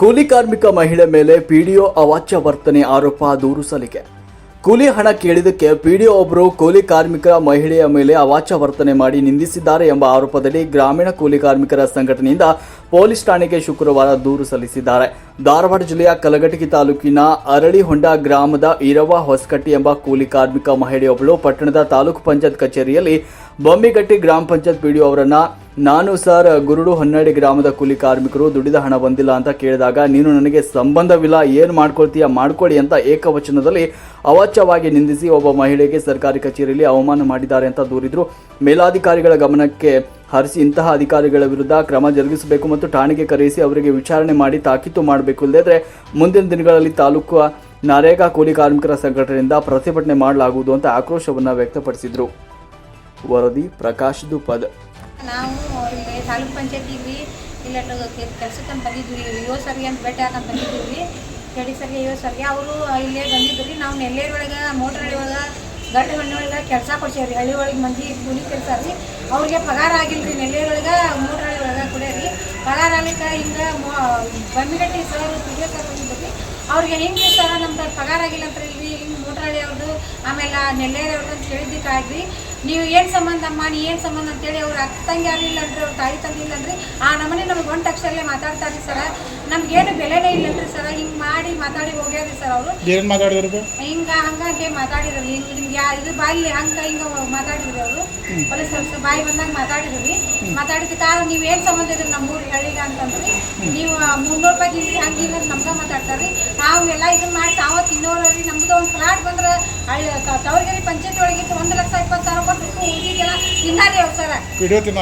ಕೂಲಿ ಕಾರ್ಮಿಕ ಮಹಿಳೆ ಮೇಲೆ ಪಿಡಿಒ ಅವಾಚ್ಯ ವರ್ತನೆ ಆರೋಪ ದೂರು ಸಲ್ಲಿಕೆ. ಕೂಲಿ ಹಣ ಕೇಳಿದಕ್ಕೆ ಪಿಡಿಒ ಒಬ್ಬರು ಕೂಲಿ ಕಾರ್ಮಿಕರ ಮಹಿಳೆಯ ಮೇಲೆ ಅವಾಚ್ಯ ವರ್ತನೆ ಮಾಡಿ ನಿಂದಿಸಿದ್ದಾರೆ ಎಂಬ ಆರೋಪದಲ್ಲಿ ಗ್ರಾಮೀಣ ಕೂಲಿ ಕಾರ್ಮಿಕರ ಸಂಘಟನೆಯಿಂದ ಪೊಲೀಸ್ ಠಾಣೆಗೆ ಶುಕ್ರವಾರ ದೂರು ಸಲ್ಲಿಸಿದ್ದಾರೆ. ಧಾರವಾಡ ಜಿಲ್ಲೆಯ ಕಲಘಟಗಿ ತಾಲೂಕಿನ ಅರಳಿಹೊಂಡ ಗ್ರಾಮದ ಇರವ ಹೊಸಕಟ್ಟಿ ಎಂಬ ಕೂಲಿ ಕಾರ್ಮಿಕ ಮಹಿಳೆಯೊಬ್ಬಳು ಪಟ್ಟಣದ ತಾಲೂಕು ಪಂಚಾಯತ್ ಕಚೇರಿಯಲ್ಲಿ ಬೊಮ್ಮಿಗಟ್ಟಿ ಗ್ರಾಮ ಪಂಚಾಯತ್ ಪಿಡಿಒ ಅವರನ್ನ ನಾನು ಸರ್ ಗುರುಡು ಹೊನ್ನಾಡಿ ಗ್ರಾಮದ ಕೂಲಿ ಕಾರ್ಮಿಕರು ದುಡಿದ ಹಣ ಬಂದಿಲ್ಲ ಅಂತ ಕೇಳಿದಾಗ ನೀನು ನನಗೆ ಸಂಬಂಧವಿಲ್ಲ, ಏನು ಮಾಡ್ಕೊಳ್ತೀಯ ಮಾಡ್ಕೊಳ್ಳಿ ಅಂತ ಏಕವಚನದಲ್ಲಿ ಅವಾಚ್ಯವಾಗಿ ನಿಂದಿಸಿ ಒಬ್ಬ ಮಹಿಳೆಗೆ ಸರ್ಕಾರಿ ಕಚೇರಿಯಲ್ಲಿ ಅವಮಾನ ಮಾಡಿದ್ದಾರೆ ಅಂತ ದೂರಿದ್ರು. ಮೇಲಾಧಿಕಾರಿಗಳ ಗಮನಕ್ಕೆ ಹರಿಸಿ ಇಂತಹ ಅಧಿಕಾರಿಗಳ ವಿರುದ್ಧ ಕ್ರಮ ಜರುಗಿಸಬೇಕು ಮತ್ತು ಠಾಣೆಗೆ ಕರೆಯಿಸಿ ಅವರಿಗೆ ವಿಚಾರಣೆ ಮಾಡಿ ತಾಕೀತು ಮಾಡಬೇಕು. ಇಲ್ಲದಿದ್ದರೆ ಮುಂದಿನ ದಿನಗಳಲ್ಲಿ ತಾಲೂಕು ನರೇಗಾ ಕೂಲಿ ಕಾರ್ಮಿಕರ ಸಂಘಟನೆಯಿಂದ ಪ್ರತಿಭಟನೆ ಮಾಡಲಾಗುವುದು ಅಂತ ಆಕ್ರೋಶವನ್ನು ವ್ಯಕ್ತಪಡಿಸಿದರು. ವರದಿ ಪ್ರಕಾಶ್ ದುಪದ್ ನಾವು ಇಲ್ಲಿ ತಾಲೂಕ್ ಪಂಚಾಯತಿಗೆ ಇಲ್ಲ ಕೆಲ್ಸಕ್ಕೆ ಅಂತ ಬಂದಿದ್ವಿ ಯೋ ಸರ್ಗೆ ಅಂತ ಭೇಟಿ ಹಾಕಂತ ಬಂದಿದ್ದೀವಿ. ಕೆಡಿ ಸರಿ ಯೋ ಸರ್ಗೆ, ಅವರು ಇಲ್ಲೇ ಬಂದಿದ್ದು ರೀ ನಾವು ನೆಲ್ಲೇರಿ ಒಳಗೆ ಮೋಟ್ರ್ ಹಳ್ಳಿ ಒಳಗೆ ಗಡ್ಡ ಹಣ್ಣಿ ಒಳಗೆ ಕೆಲಸ ಕೊಡ್ಸೇವ್ರಿ. ಹಳ್ಳಿ ಒಳಗೆ ಮಂದಿ ಕೂಲಿ ಕೆಲಸ ರೀ ಅವ್ರಿಗೆ ಪಗಾರ ಆಗಿಲ್ಲ ರೀ ನೆಲ್ಲೇರಿ ಒಳಗೆ ಮೋಟ್ರ್ ಹಳ್ಳಿ ಒಳಗೆ ಪಗಾರ ಆಗ್ಲಿಕ್ಕೆ ಹಿಂಗೆ ಬಮ್ಮಿಗಟ್ಟಿ ಸರ್ ರೀ ಅವ್ರಿಗೆ ಹೆಂಗೆ ಸರ್, ನಮ್ದು ಪಗಾರ ಆಗಿಲ್ಲ ಅಂತ ಇಲ್ರಿ ಹಿಂಗೆ ಮೋಟ್ರಹಳ್ಳಿ ಅವ್ರದ್ದು ಆಮೇಲೆ ಆ ಅವ್ರದ್ದು ಅಂತ ಕೇಳಿದ್ದಕ್ಕಾಗ್ರಿ ನೀವು ಏನು ಸಂಬಂಧ ಅಮ್ಮ? ನೀ ಏನು ಸಂಬಂಧ ಅಂತೇಳಿ ಅವ್ರ ಅಕ್ಕ ತಂಗಿ ಆಗಿಲ್ಲ ಅಂದ್ರೆ, ಅವ್ರ ತಾಯಿ ತಂದೆ ಅಂದ್ರೆ, ಆ ನಮ್ಮನೆ ನಮ್ಗೆ ಒಂದು ಅಕ್ಷರಲ್ಲೇ ಮಾತಾಡ್ತಾರೆ ಸರ. ನಮ್ಗೇನು ಬೆಲೆನೇ ಇಲ್ಲನ್ರಿ ಸರ ಹಿಂಗೆ ಮಾಡಿ ಮಾತಾಡಿ ಹೋಗ್ಯಾರಿ ಸರ್ ಅವರು. ಏನ್ ಮಾತಾಡಿದ್ರು ಹಿಂಗ ಹಂಗೆ ಮಾತಾಡಿದ್ರು ಹಿಂಗ್ ನಿಮ್ಗೆ ಯಾ ಇದು ಬಾಯಿ ಹಂಗ ಹಿಂಗ ಮಾತಾಡಿದ್ರು ಅವರು. ಪೊಲೀಸ್ ಸ್ವಲ್ಪ ಬಾಯಿ ಬಂದಾಗ ಮಾತಾಡಿದ್ರು. ಮಾತಾಡಿದ ನೀವು ಏನು ಸಂಬಂಧ ಇದ್ರಿ ನಮ್ಮ ಊರಿಗೆ ಹಳ್ಳಿಗ ಅಂತಂದ್ರಿ. ನೀವು ಮುನ್ನೂರು ರೂಪಾಯಿ ತಿಂದ್ರಿ ಹಂಗೆ ಹಿಂಗೆ ನಮ್ಗೆ ಮಾತಾಡ್ತಾರೆ ನಾವು ಎಲ್ಲ ಇದನ್ನ ಮಾಡಿ ತಾವ ತಿನ್ನೋರಿ ನಮ್ದು ಒಂದು ಫ್ಲಾಟ್ ಬಂದ್ರೆ ಹಳ್ಳಿ ತವರ್ಗೇರಿ ಪಂಚಾಯತಿ ಒಳಗೆ ಒಂದು ಲಕ್ಷ ಇಪ್ಪತ್ತು ಸಾವಿರ ಕೊಟ್ಟು ಊರಿಗೆಲ್ಲ ತಿನ್ನಾರಿ ಅವ್ರು ಸರ.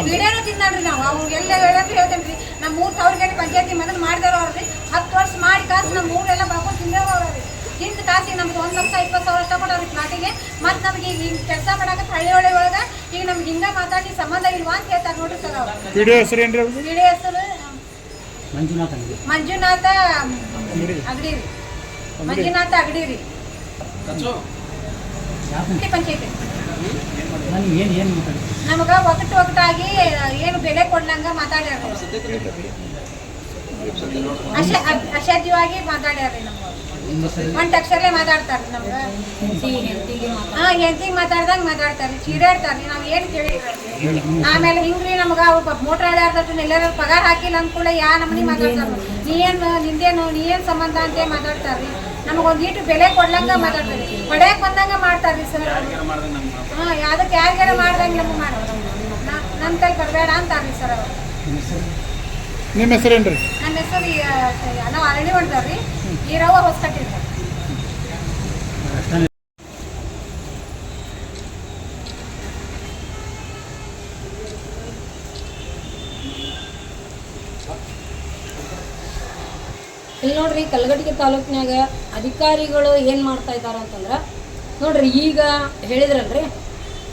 ವಿಡಿಯೋನು ತಿನ್ನಾಡ್ರಿ ನಾವು. ಅವ್ರಿಗೆಲ್ಲ ಹೇಳಂದ್ರೆ ಹೇಳ್ತೇನೆ ನಮ್ಮ ಮೂರು ಗಂಟೆ ಪಂಚಾಯತಿ ಮೊದಲು ಮಾಡಿದಾರ ಅವ್ರಿ ಹತ್ತು ವರ್ಷ ಮಾಡಿ ಕಾಸು ನಮ್ಮ ಊರೆಲ್ಲ ಬರ್ಕೊಂಡು ತಿಂದೇವ ಅವ್ರಿ ಹಿಂದೆ ಕಾಸಿಗೆ ನಮ್ಗೆ ಒಂದು ಲಕ್ಷ ಇಪ್ಪತ್ತು ಸಾವಿರ ಅಷ್ಟ ಕೊಡೋರಿ ಫ್ಲಾಟಿಗೆ ಮತ್ತು ನಮ್ಗೆ ಈಗ ಹಿಂಗೆ ಕೆಲಸ ಮಾಡಕ್ಕೆ ಹಳ್ಳಿ ಒಳಗೆ ಒಳಗೆ ಈಗ ನಮ್ಗೆ ಹಿಂಗೆ ಮಾತಾಡಿ ಸಂಬಂಧ ಇಲ್ವಾ ಅಂತ ಹೇಳ್ತಾರೆ ನೋಡ್ರಿ ಸರ್ ಅವ್ರು. ವಿಡಿಯೋ ಹೆಸರು ಏನು ಅವ್ರದ್ದು? ವಿಡಿಯೋ ಹೆಸರು? ಮಂಜುನಾಥ ಅಗಡಿ. ರೀ. ಮಂಜುನಾಥ ಅಗಡಿ ರೀ. ಪಂಚಾಯತಿ. ಏನು ಏನು ಮಾತಾಡಿ ನಮಗ ಒಗಟು ಒಗಟಾಗಿ ಏನು ಬೆಲೆ ಕೊಡ್ಲಂಗ ಮಾತಾಡ್ಯಾರ ಅಸಾಧ್ಯವಾಗಿ ಮಾತಾಡ್ಯಾರ್ರಿ ನಮ್ಗೆ ಒಂಟ್ ಅಕ್ಷರಲ್ಲೇ ಮಾತಾಡ್ತಾರ್ರಿ ನಮ್ಗೆ. ಹಾ ಮಾತಾಡ್ದಂಗ ಮಾತಾಡ್ತಾರ್ರಿ ಚೀರಾಡ್ತಾರ್ರಿ ನಾವ್ ಏನ್ ಕೇಳಿ ಆಮೇಲೆ ಹಿಂಗ್ರಿ ನಮ್ಗ ಮೋಟರ್ ಆಡಾಡ್ತಾರೆ ಎಲ್ಲಾರು ಪಗಾರ ಹಾಕಿಲ್ಲ ಅಂದ್ಕೂಡ ಯಾ ನಮ್ಮನಿ ಮಾತಾಡ್ತಾರ ನೀ ಏನ್, ನಿಂದೇನು, ನೀ ಏನ್ ಸಂಬಂಧ ಅಂತ ಮಾತಾಡ್ತಾರ್ರಿ ನಮಗ ಒಂದ್ ಈಟು ಬೆಲೆ ಕೊಡ್ಲಂಗ ಮಾತಾಡ್ತಾರ್ರಿ ಹೊಡ್ಯಾಕ್ ಬಂದಂಗ ಮಾಡ್ತಾರ್ರಿ ಸರ್ ಹಾ ಅದಕ್ಕೆ ಯಾರಿಗಾರ ಮಾಡ್ದಂಗ ನಮ್ಗೆ ನಮ್ಮ ಕೈ ಬರಬೇಡ ಅಂತಾರ್ರಿ ಸರ್ ಅವ್ರು. ನಿಮ್ಮ ಹೆಸರೇನ್ರಿ ನನ್ನ ಹೆಸರು ನಾವು ಅರಳಿ ಹೊಡ್ದಾರ್ರಿ ಈರವ್ವ ಹೊಸಕಟ್ಟಿರ್ತಾರೆ ಇಲ್ಲಿ ನೋಡ್ರಿ ಕಲ್ಗಟ್ಟಿಗೆ ತಾಲೂಕಿನಾಗ ಅಧಿಕಾರಿಗಳು ಏನು ಮಾಡ್ತಾ ಇದ್ದಾರೆ ಅಂತಂದ್ರೆ ನೋಡ್ರಿ ಈಗ ಹೇಳಿದ್ರಲ್ರಿ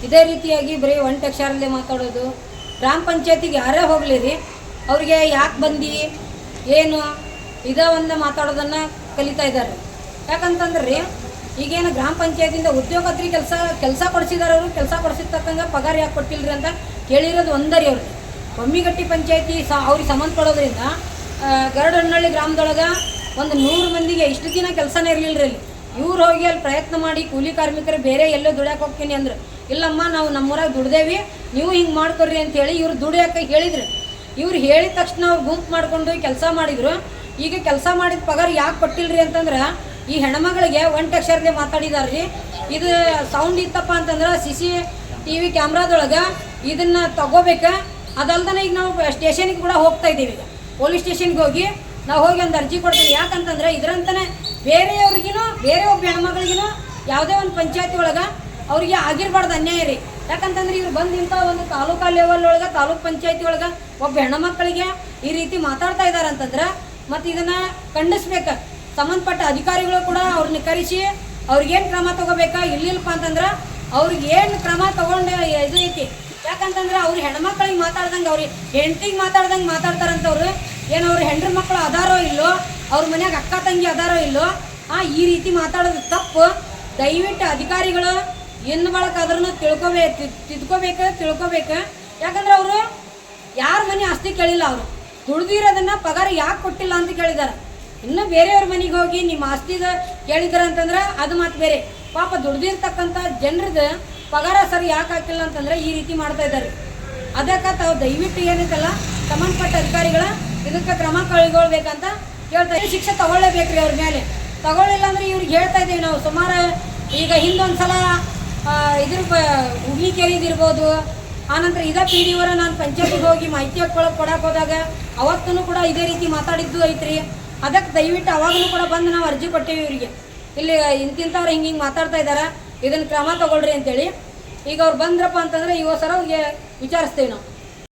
ಇದೇ ರೀತಿಯಾಗಿ ಬರೀ ಒಂಟಕ್ಷರಲ್ಲೇ ಮಾತಾಡೋದು. ಗ್ರಾಮ ಪಂಚಾಯತಿಗೆ ಯಾರೇ ಹೋಗಲಿ ರೀ ಅವ್ರಿಗೆ ಯಾಕೆ ಬಂದು ಏನು ಇದೇ ಒಂದು ಮಾತಾಡೋದನ್ನು ಕಲಿತಾ ಇದ್ದಾರೆ. ಯಾಕಂತಂದ್ರೆ ರೀ ಈಗೇನು ಗ್ರಾಮ ಪಂಚಾಯತಿಂದ ಉದ್ಯೋಗತ್ರಿ ಕೆಲಸ ಕೆಲಸ ಕೊಡಿಸಿದಾರೆ ಅವರು ಕೆಲಸ ಕೊಡಿಸಿದ ತಕ್ಕಂಗೆ ಪಗಾರ ಯಾಕೆ ಕೊಟ್ಟಿಲ್ಲರಿ ಅಂತ ಕೇಳಿರೋದು ಒಂದರಿ ಅವ್ರಿಗೆ ಬೊಮ್ಮಿಗಟ್ಟಿ ಪಂಚಾಯತಿ ಸ ಅವ್ರಿಗೆ ಸಂಬಂಧಪಡೋದ್ರಿಂದ ಆ, ಗರಡಹಣ್ಣಳ್ಳಿ ಗ್ರಾಮದೊಳಗೆ ಒಂದು ನೂರು ಮಂದಿಗೆ ಇಷ್ಟು ದಿನ ಕೆಲಸನೇ ಇರಲಿಲ್ಲ ರೀ ಅಲ್ಲಿ. ಇವ್ರು ಹೋಗಿ ಅಲ್ಲಿ ಪ್ರಯತ್ನ ಮಾಡಿ, ಕೂಲಿ ಕಾರ್ಮಿಕರು ಬೇರೆ ಎಲ್ಲೋ ದುಡ್ಯಾಕೆ ಹೋಗ್ತೀನಿ ಅಂದ್ರೆ. ಇಲ್ಲಮ್ಮ, ನಾವು ನಮ್ಮೂರಾಗ ದುಡ್ದೇವಿ, ನೀವು ಹಿಂಗೆ ಮಾಡ್ಕೊಡ್ರಿ ಅಂತೇಳಿ ಇವ್ರು ದುಡಿಯೋಕೆ ಹೇಳಿದ್ರು. ಇವ್ರು ಹೇಳಿದ ತಕ್ಷಣ ಅವ್ರು ಗುಂಪು ಮಾಡಿಕೊಂಡು ಕೆಲಸ ಮಾಡಿದ್ರು. ಈಗ ಕೆಲಸ ಮಾಡಿದ ಪಗಾರ ಯಾಕೆ ಕೊಟ್ಟಿಲ್ರಿ ಅಂತಂದ್ರೆ, ಈ ಹೆಣ್ಮಗಳಿಗೆ ಅಕ್ಷರದೇ ಮಾತಾಡಿದಾರ್ರಿ. ಇದು ಸೌಂಡ್ ಇತ್ತಪ್ಪ ಅಂತಂದ್ರೆ ಸಿ ಸಿ ಟಿ ವಿ ಕ್ಯಾಮ್ರಾದೊಳಗೆ ಇದನ್ನು ತಗೋಬೇಕು. ಅದಲ್ದನೆ ಈಗ ನಾವು ಸ್ಟೇಷನಿಗೆ ಕೂಡ ಹೋಗ್ತಾ ಇದ್ದೀವಿ ಈಗ. ಪೊಲೀಸ್ ಸ್ಟೇಷನ್ಗೆ ಹೋಗಿ ನಾವು ಹೋಗಿ ಒಂದು ಅರ್ಜಿ ಕೊಡ್ತೀವಿ. ಯಾಕಂತಂದ್ರೆ ಇದರಂತನೇ ಬೇರೆಯವ್ರಿಗಿನೂ, ಬೇರೆ ಒಬ್ಬ ಹೆಣ್ಮಗಳಿಗಿನೂ ಯಾವುದೇ ಒಂದು ಪಂಚಾಯತಿ ಒಳಗೆ ಅವ್ರಿಗೆ ಆಗಿರ್ಬಾರ್ದು ಅನ್ಯಾಯ ರೀ. ಯಾಕಂತಂದ್ರೆ ಇವ್ರು ಬಂದು ಇಂಥ ಒಂದು ತಾಲೂಕಾ ಲೆವೆಲ್ ಒಳಗೆ, ತಾಲೂಕು ಪಂಚಾಯತಿ ಒಳಗೆ ಒಬ್ಬ ಹೆಣ್ಮಕ್ಳಿಗೆ ಈ ರೀತಿ ಮಾತಾಡ್ತಾ ಇದ್ದಾರೆ ಅಂತಂದ್ರೆ ಮತ್ತು ಇದನ್ನು ಖಂಡಿಸ್ಬೇಕು. ಸಂಬಂಧಪಟ್ಟ ಅಧಿಕಾರಿಗಳು ಕೂಡ ಅವ್ರನ್ನ ಕರೆಸಿ ಅವ್ರಿಗೇನು ಕ್ರಮ ತಗೋಬೇಕಾ, ಇಲ್ಲಿಲ್ಲಪ್ಪ ಅಂತಂದ್ರೆ ಅವ್ರಿಗೆ ಏನು ಕ್ರಮ ತಗೊಂಡು ಇದು ಐತಿ. ಯಾಕಂತಂದ್ರೆ ಅವ್ರು ಹೆಣ್ಮಕ್ಳಿಗೆ ಮಾತಾಡ್ದಂಗೆ ಅವ್ರಿಗೆ ಹೆಂಡ್ತಿಗೆ ಮಾತಾಡ್ದಂಗೆ ಮಾತಾಡ್ತಾರಂತವ್ರು, ಏನು ಅವ್ರು ಹೆಂಡ್ರ ಮಕ್ಕಳು ಅದಾರೋ ಇಲ್ಲೋ ಅವ್ರ ಮನ್ಯಾಗ ಅಕ್ಕ ತಂಗಿ ಅದಾರೋ ಇಲ್ಲೋ, ಆ, ಈ ರೀತಿ ಮಾತಾಡೋದು ತಪ್ಪು. ದಯವಿಟ್ಟು ಅಧಿಕಾರಿಗಳು ಇನ್ನು ಬಳಕಾದ್ರೂ ತಿಳ್ಕೊಬೇಕು ತಿದ್ಕೋಬೇಕು, ತಿಳ್ಕೊಬೇಕು. ಯಾಕಂದ್ರೆ ಅವರು ಯಾರ ಮನೆ ಆಸ್ತಿ ಕೇಳಿಲ್ಲ ಅವರು. ದುಡ್ದಿರೋದನ್ನ ಪಗಾರ ಯಾಕೆ ಕೊಟ್ಟಿಲ್ಲ ಅಂತ ಕೇಳಿದಾರೆ. ಇನ್ನು ಬೇರೆಯವ್ರ ಮನೆಗೆ ಹೋಗಿ ನಿಮ್ಮ ಆಸ್ತಿದ ಕೇಳಿದಾರ ಅಂತಂದ್ರೆ ಅದು ಮಾತು ಬೇರೆ. ಪಾಪ ದುಡ್ದಿರ್ತಕ್ಕಂಥ ಜನರದ ಪಗಾರ ಸರಿ ಯಾಕೆ ಹಾಕಿಲ್ಲ ಅಂತಂದ್ರೆ ಈ ರೀತಿ ಮಾಡ್ತಾ ಇದ್ದಾರೆ. ಅದಕ್ಕೆ ತಾವು ದಯವಿಟ್ಟು ಏನೈತಲ್ಲ, ಸಂಬಂಧಪಟ್ಟ ಅಧಿಕಾರಿಗಳ ಇದಕ್ಕೆ ಕ್ರಮ ಕೈಗೊಳ್ಬೇಕಂತ ಇದ್ದೀವಿ. ಶಿಕ್ಷೆ ತಗೊಳ್ಳೇಬೇಕ್ರಿ ಅವ್ರ ಮೇಲೆ. ತಗೊಳ್ಳಿಲ್ಲ ಅಂದ್ರೆ ಇವ್ರಿಗೆ ಹೇಳ್ತಾ ಇದ್ದೀವಿ ನಾವು. ಸುಮಾರು ಈಗ ಹಿಂದೊಂದ್ಸಲ ಇದ್ರ ಹುಗ್ಲಿ ಕೇಳಿದಿರ್ಬೋದು. ಆನಂತರ ಇದೇ ಪಿ ಡಿ ಅವರ ನಾನು ಪಂಚಾಯತಿಗೆ ಹೋಗಿ ಮಾಹಿತಿ ಹಾಕೊಳಕ್ ಕೊಡಕ್ಕೆ ಹೋದಾಗ ಅವತ್ತೂ ಕೂಡ ಇದೇ ರೀತಿ ಮಾತಾಡಿದ್ದು ಐತ್ರಿ. ಅದಕ್ಕೆ ದಯವಿಟ್ಟು ಅವಾಗಲೂ ಕೂಡ ಬಂದು ನಾವು ಅರ್ಜಿ ಕೊಟ್ಟೇವಿ ಇವರಿಗೆ. ಇಲ್ಲಿ ಇಂತಿಂಥವ್ರು ಹಿಂಗೆ ಹಿಂಗೆ ಮಾತಾಡ್ತಾ ಇದ್ದಾರೆ ಇದನ್ನು ಕ್ರಮ ತಗೊಳ್ರಿ ಅಂತೇಳಿ. ಈಗ ಅವ್ರು ಬಂದ್ರಪ್ಪ ಅಂತಂದ್ರೆ ಈ ಸರ ಅವ್ರಿಗೆ ವಿಚಾರಿಸ್ತೇವೆ ನಾವು.